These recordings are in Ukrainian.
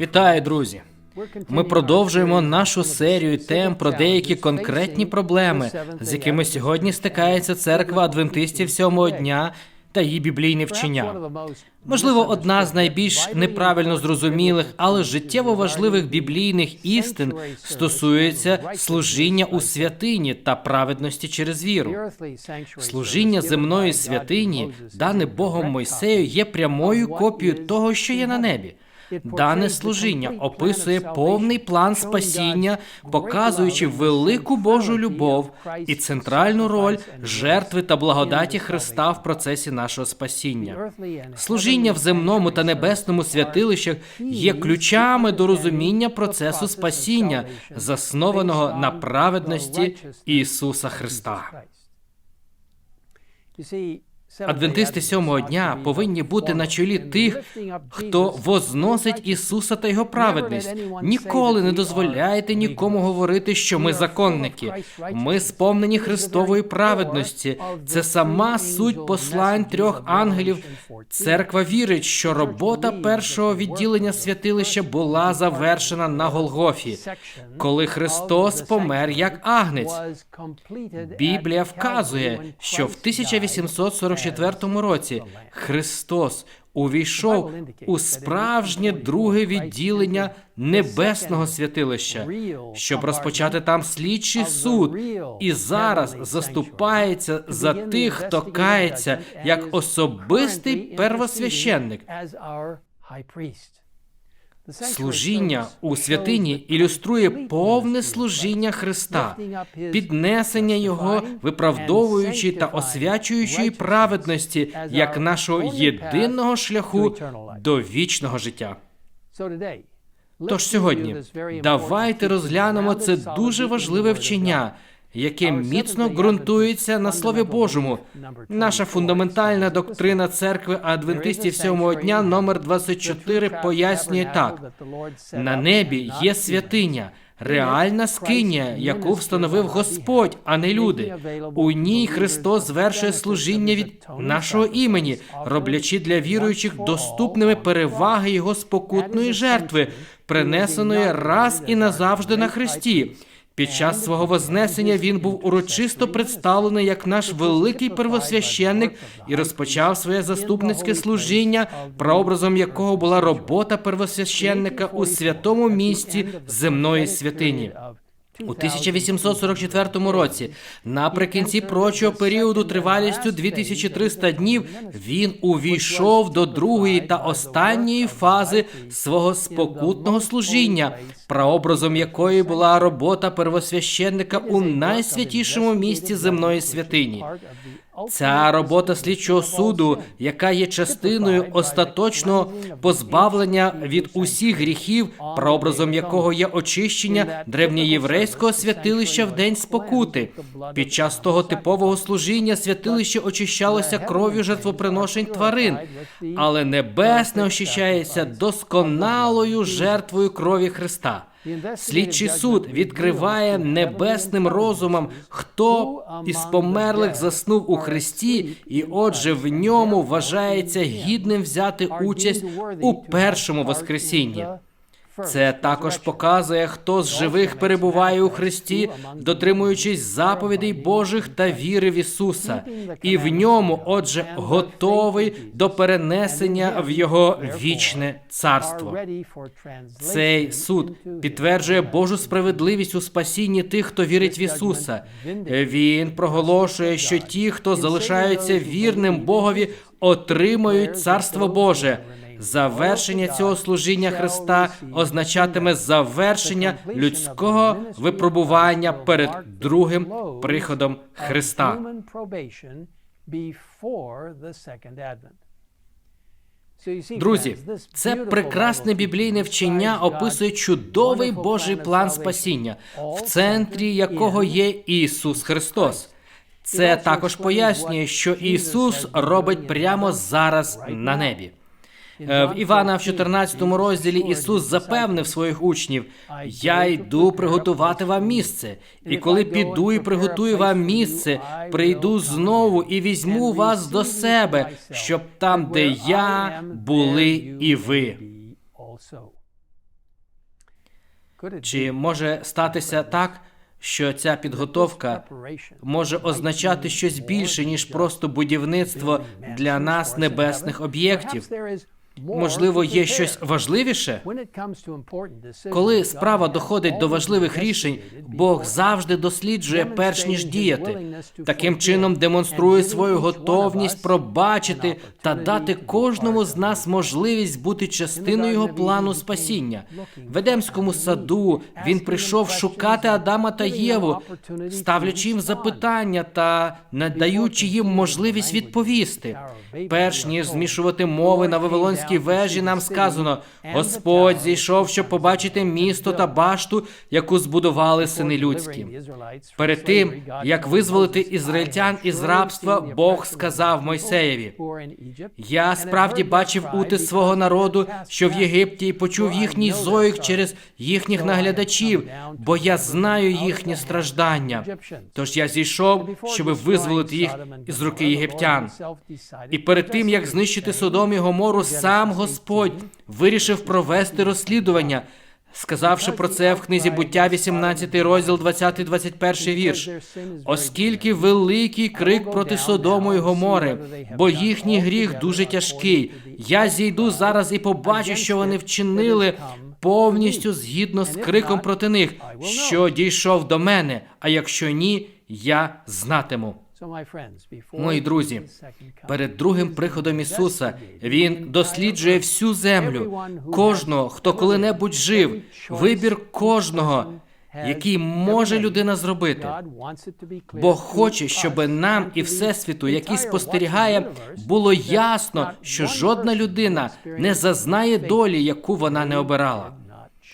Вітаю, друзі! Ми продовжуємо нашу серію тем про деякі конкретні проблеми, з якими сьогодні стикається церква адвентистів сьомого дня та її біблійне вчення. Можливо, одна з найбільш неправильно зрозумілих, але життєво важливих біблійних істин стосується служіння у святині та праведності через віру. Служіння земної святині, дане Богом Мойсею, є прямою копією того, що є на небі. Дане служіння описує повний план спасіння, показуючи велику Божу любов і центральну роль жертви та благодаті Христа в процесі нашого спасіння. Служіння в земному та небесному святилищах є ключами до розуміння процесу спасіння, заснованого на праведності Ісуса Христа. Адвентисти сьомого дня повинні бути на чолі тих, хто возносить Ісуса та Його праведність. Ніколи не дозволяйте нікому говорити, що ми законники. Ми сповнені Христової праведності. Це сама суть послань трьох ангелів. Церква вірить, що робота першого відділення святилища була завершена на Голгофі, коли Христос помер як агнець. Біблія вказує, що в 1844 році Христос увійшов у справжнє друге відділення небесного святилища, щоб розпочати там слідчий суд, і зараз заступається за тих, хто кається як особистий первосвященник. Служіння у святині ілюструє повне служіння Христа, піднесення Його, виправдовуючи та освячуючої праведності як нашого єдиного шляху до вічного життя. Тож сьогодні давайте розглянемо це дуже важливе вчення, яке міцно ґрунтується на Слові Божому. Наша фундаментальна доктрина церкви Адвентистів сьомого дня номер 24 пояснює так: на небі є святиня. Реальна скиня, яку встановив Господь, а не люди. У ній Христос звершує служіння від нашого імені, роблячи для віруючих доступними переваги його спокутної жертви, принесеної раз і назавжди на Христі. Під час свого вознесення він був урочисто представлений як наш великий первосвященник і розпочав своє заступницьке служіння, прообразом якого була робота первосвященника у святому місті земної святині. У 1844 році, наприкінці прочого періоду тривалістю 2300 днів, він увійшов до другої та останньої фази свого спокутного служіння, прообразом якої була робота первосвященника у найсвятішому місці земної святині. Ця робота слідчого суду, яка є частиною остаточного позбавлення від усіх гріхів, прообразом якого є очищення древньоєврейського святилища в день спокути. Під час того типового служіння святилище очищалося кров'ю жертвоприношень тварин, але небесне очищається досконалою жертвою крові Христа. Слідчий суд відкриває небесним розумом, хто із померлих заснув у Христі, і, отже, в ньому вважається гідним взяти участь у першому воскресінні. Це також показує, хто з живих перебуває у Христі, дотримуючись заповідей Божих та віри в Ісуса, і в ньому, отже, готовий до перенесення в Його вічне царство. Цей суд підтверджує Божу справедливість у спасінні тих, хто вірить в Ісуса. Він проголошує, що ті, хто залишаються вірним Богові, отримають царство Боже. Завершення цього служіння Христа означатиме завершення людського випробування перед другим приходом Христа. Друзі, це прекрасне біблійне вчення описує чудовий Божий план спасіння, в центрі якого є Ісус Христос. Це також пояснює, що Ісус робить прямо зараз на небі. Е, в Івана в 14 розділі Ісус запевнив своїх учнів: Я йду приготувати вам місце, і коли піду і приготую вам місце, прийду знову і візьму вас до себе, щоб там, де я були і ви. Чи може статися так, що ця підготовка може означати щось більше, ніж просто будівництво для нас небесних об'єктів? Можливо, є щось важливіше? Коли справа доходить до важливих рішень, Бог завжди досліджує перш ніж діяти. Таким чином демонструє свою готовність пробачити та дати кожному з нас можливість бути частиною його плану спасіння. В Едемському саду він прийшов шукати Адама та Єву, ставлячи їм запитання та надаючи їм можливість відповісти. Перш ніж змішувати мови на Вавилонській вежі, нам сказано: Господь зійшов, щоб побачити місто та башту, яку збудували сини людські. Перед тим як визволити ізраїльтян із рабства, Бог сказав Мойсеєві: Я справді бачив утис свого народу, що в Єгипті, і почув їхній зойк через їхніх наглядачів, бо я знаю їхні страждання. Тож я зійшов, щоб визволити їх із руки єгиптян. І перед тим як знищити Содом і Гомору, сам Господь вирішив провести розслідування. Сказавши про це в книзі буття, 18 розділ, 20-21 вірш. Оскільки великий крик проти Содому і Гомори, бо їхній гріх дуже тяжкий. Я зійду зараз і побачу, що вони вчинили повністю згідно з криком проти них, що дійшов до мене. А якщо ні, я знатиму. Мої друзі, перед другим приходом Ісуса Він досліджує всю землю, кожного, хто коли-небудь жив, вибір кожного, який може людина зробити. Бог хоче, щоб нам і всесвіту, який спостерігає, було ясно, що жодна людина не зазнає долі, яку вона не обирала.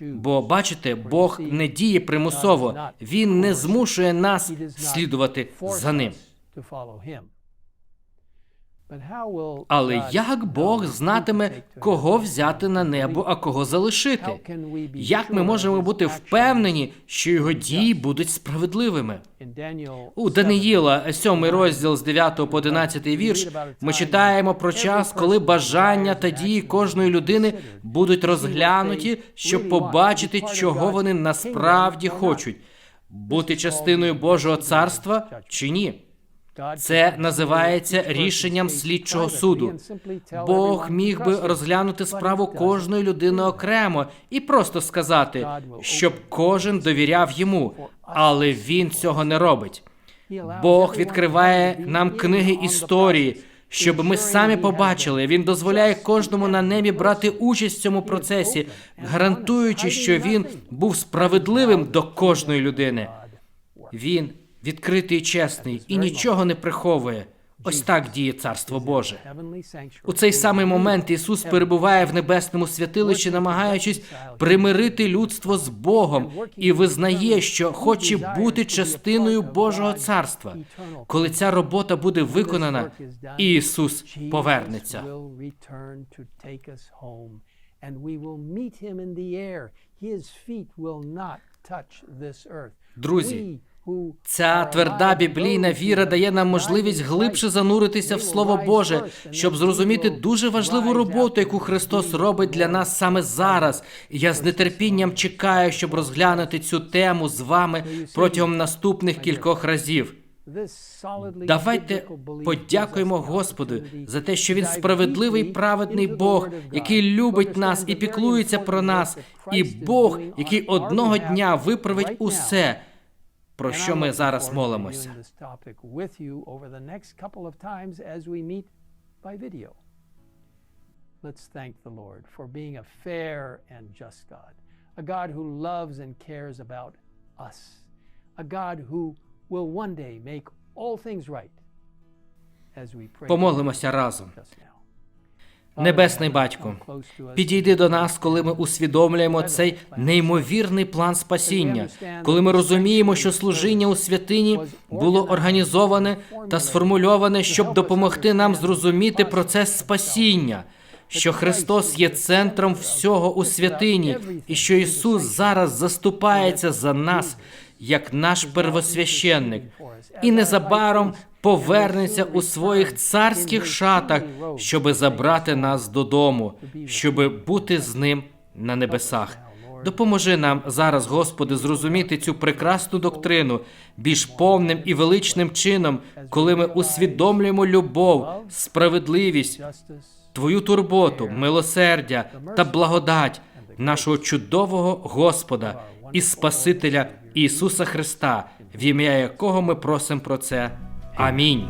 Бо бачите, Бог не діє примусово, він не змушує нас слідувати за ним. Але як Бог знатиме, кого взяти на небо, а кого залишити? Як ми можемо бути впевнені, що його дії будуть справедливими? У Даниїла, 7 розділ з 9 по 11 вірш, ми читаємо про час, коли бажання та дії кожної людини будуть розглянуті, щоб побачити, чого вони насправді хочуть. Бути частиною Божого царства чи ні. Це називається рішенням слідчого суду. Бог міг би розглянути справу кожної людини окремо і просто сказати, щоб кожен довіряв йому, але він цього не робить. Бог відкриває нам книги історії, щоб ми самі побачили. Він дозволяє кожному на небі брати участь в цьому процесі, гарантуючи, що він був справедливим до кожної людини. Він відкритий і чесний і нічого не приховує. Ось так діє царство Боже. У цей самий момент Ісус перебуває в небесному святилищі, намагаючись примирити людство з Богом і визнає, що хоче бути частиною Божого царства. Коли ця робота буде виконана, Ісус повернеться. Друзі, Ця тверда біблійна віра дає нам можливість глибше зануритися в Слово Боже, щоб зрозуміти дуже важливу роботу, яку Христос робить для нас саме зараз. І я з нетерпінням чекаю, щоб розглянути цю тему з вами протягом наступних кількох разів. Давайте подякуємо Господу за те, що він справедливий праведний Бог, який любить нас і піклується про нас, і Бог, який одного дня виправить усе про що ми зараз молимося. Let's thank the Lord for being a fair and just God, a God who loves and cares about us, a God who will one day make all things right as we pray. Помолимося разом. Небесний батько, підійди до нас, коли ми усвідомлюємо цей неймовірний план спасіння, коли ми розуміємо, що служіння у святині було організоване та сформульоване, щоб допомогти нам зрозуміти процес спасіння, що Христос є центром всього у святині, і що Ісус зараз заступається за нас як наш первосвященник, і незабаром повернеться у своїх царських шатах, щоби забрати нас додому, щоби бути з ним на небесах. Допоможи нам зараз, Господи, зрозуміти цю прекрасну доктрину більш повним і величним чином, коли ми усвідомлюємо любов, справедливість, Твою турботу, милосердя та благодать нашого чудового Господа і Спасителя Ісуса Христа, в ім'я якого ми просимо про це. Аминь.